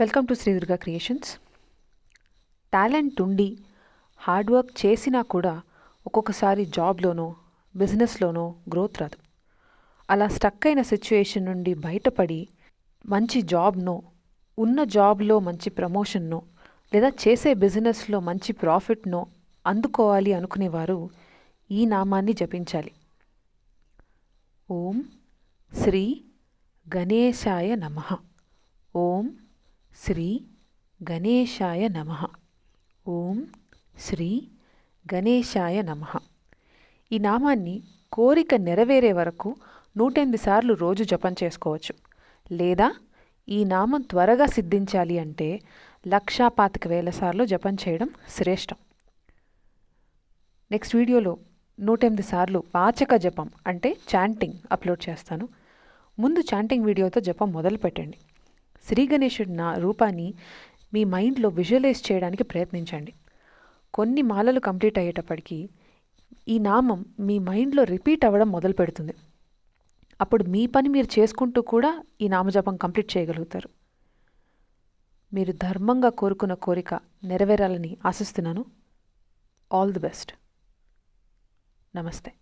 Welcome to Shri Durga creations talent ఉండి hard work చేసినా కూడా ఒక్కొక్కసారి జాబ్లోనో బిజినెస్లోనో గ్రోత్ రాదు. అలా స్టక్ అయిన సిచ్యుయేషన్ నుండి బయటపడి మంచి జాబ్నో ఉన్న జాబ్లో మంచి ప్రమోషన్నో లేదా చేసే బిజినెస్లో మంచి ప్రాఫిట్నో అందుకోవాలి అనుకునేవారు ఈ నామాన్ని జపించాలి. ఓం శ్రీ గణేశాయ నమః. ఓం శ్రీ గణేశాయ నమ. ఓం శ్రీ గణేశాయ నమ. ఈ నామాన్ని కోరిక నెరవేరే వరకు నూటెనిమిది సార్లు రోజు జపం చేసుకోవచ్చు. లేదా ఈ నామం త్వరగా సిద్ధించాలి అంటే లక్షా పాతిక వేల సార్లు జపం చేయడం శ్రేష్టం. నెక్స్ట్ వీడియోలో నూటెనిమిది సార్లు వాచక జపం అంటే చాంటింగ్ అప్లోడ్ చేస్తాను. ముందు చాంటింగ్ వీడియోతో జపం మొదలు పెట్టండి శ్రీ గణేశుడి నా రూపాన్ని మీ మైండ్లో విజువలైజ్ చేయడానికి ప్రయత్నించండి. కొన్ని మాలలు కంప్లీట్ అయ్యేటప్పటికీ ఈ నామం మీ మైండ్లో రిపీట్ అవ్వడం మొదలు పెడుతుంది. అప్పుడు మీ పని మీరు చేసుకుంటూ కూడా ఈ నామజపం కంప్లీట్ చేయగలుగుతారు. మీరు ధర్మంగా కోరుకున్న కోరిక నెరవేరాలని ఆశిస్తున్నాను. All the best. నమస్తే.